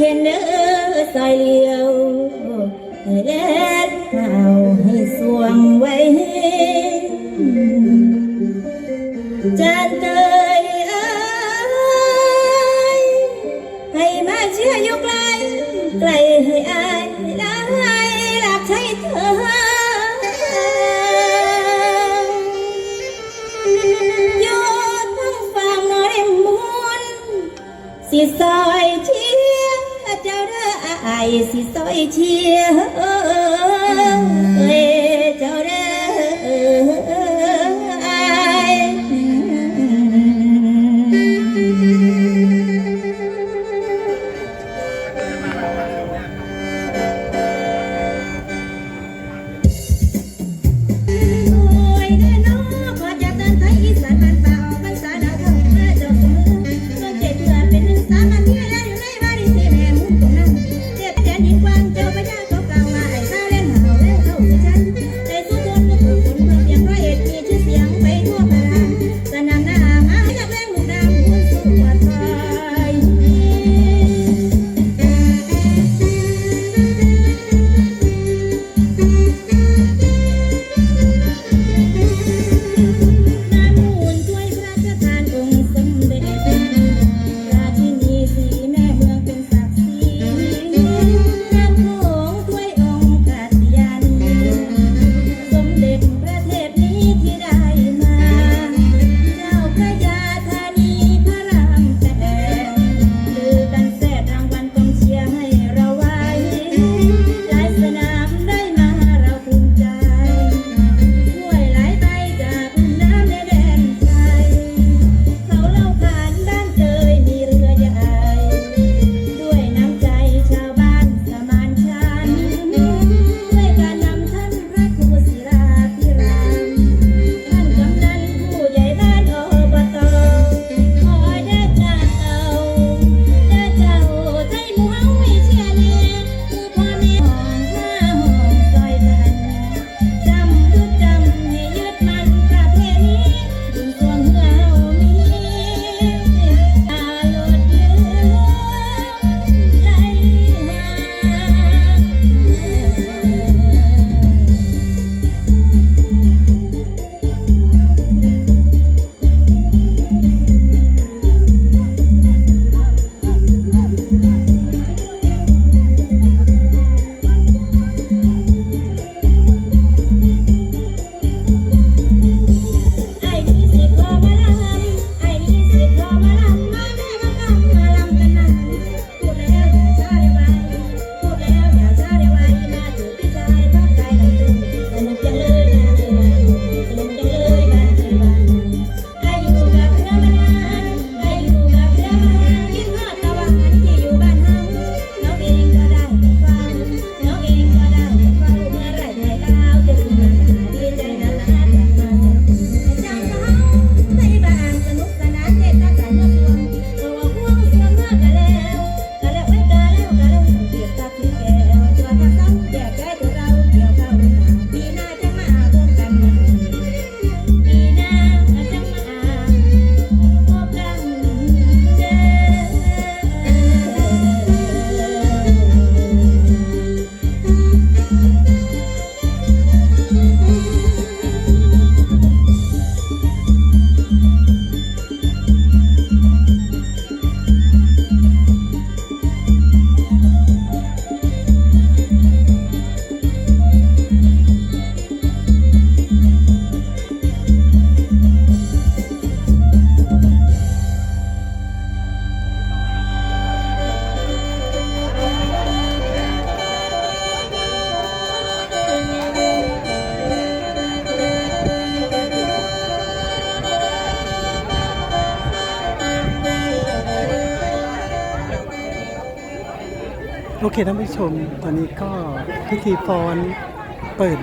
เค่เนื้อสายเลียวแห้เล็ดเอาให้สวงไว้จะนเตยเอ้ยให้มาเชื่ออยู่ไกลไกลให้อายได้หลักใช้เธอโยนทั้งฝั่งน้อมุนสีซอยที่ จะาเด้อไอสิซอยเชียร์ โอเคท่านผู้ชม ตอนนี้ก็พิธีพรอเปิด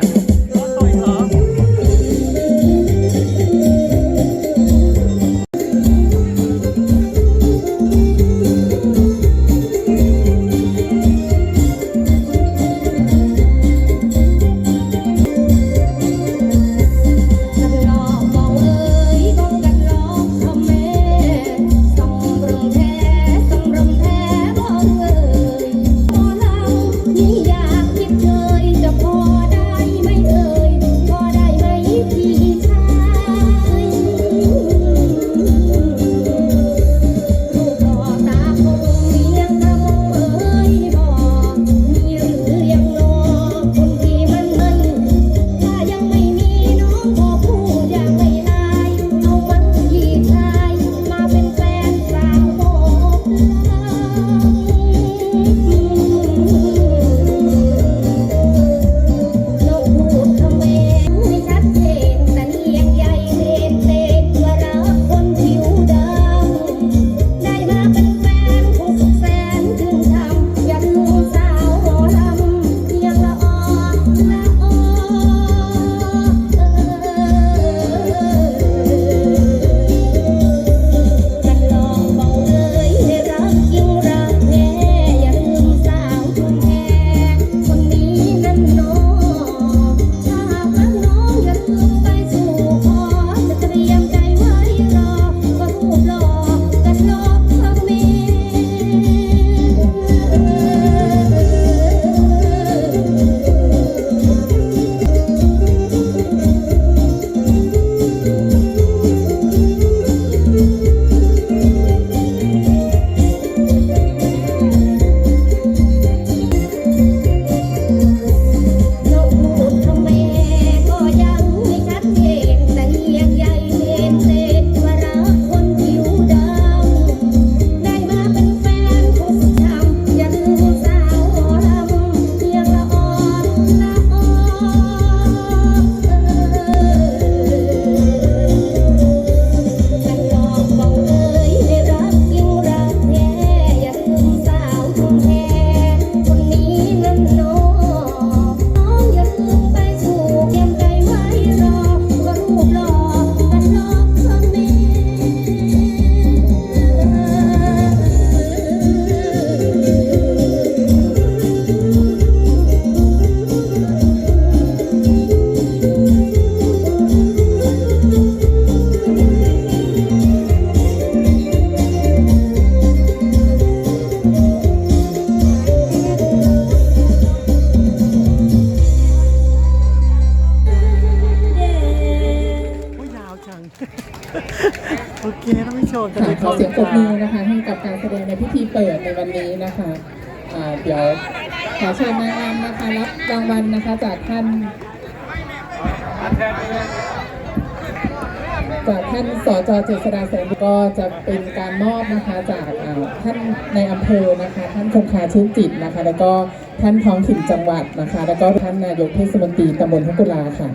ชมตอนค่ะขอเสียงปรบมือนะคะ ให้กับการแสดงในพิธีเปิดในวันนี้นะคะอ่าเดี๋ยวขอเชิญนางงามนะคะรับรางวัลนะคะจากท่านจากท่านสจเจษฎาแสงก็จะเป็นการมอบนะคะจากท่านในอำเภอนะคะ ท่านคงคาชื่นจิตนะคะ แล้วก็ท่านท้องถิ่นจังหวัดนะคะ แล้วก็ท่านนายกเทศมนตรีตำบลทุกุลาค่ะ